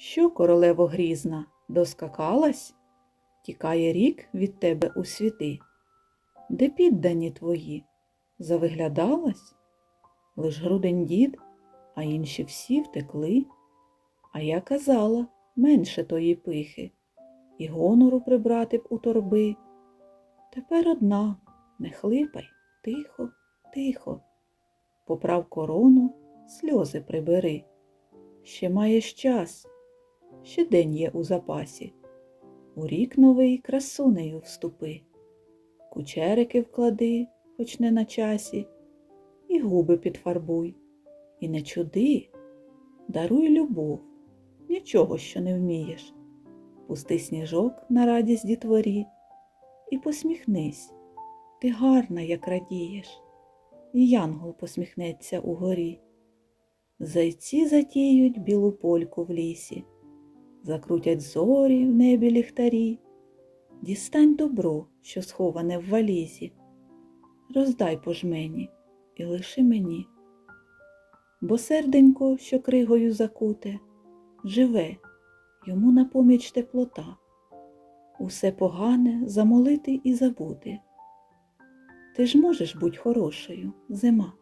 Що, королево грізна, доскакалась? Тікає рік від тебе у світи. Де піддані твої? Завиглядалась? Лиш грудень дід, а інші всі втекли. А я казала, менше тої пихи, і гонору прибрати б у торби. Тепер одна, не хлипай, тихо, тихо. Поправ корону, сльози прибери. Ще маєш час, ще день є у запасі. У рік новий красунею вступи, кучерики вклади, хоч не на часі, і губи підфарбуй, і не чуди, даруй любов, нічого, що не вмієш. Пусти сніжок на радість дітворі і посміхнись, ти гарна, як радієш, і янгол посміхнеться угорі. Зайці затіють білу польку в лісі, закрутять зорі в небі ліхтарі. Дістань добро, що сховане в валізі, роздай по жмені і лиши мені. Бо серденько, що кригою закуте, живе, йому на поміч теплота, усе погане замолити і забути. Ти ж можеш бути хорошою, зима.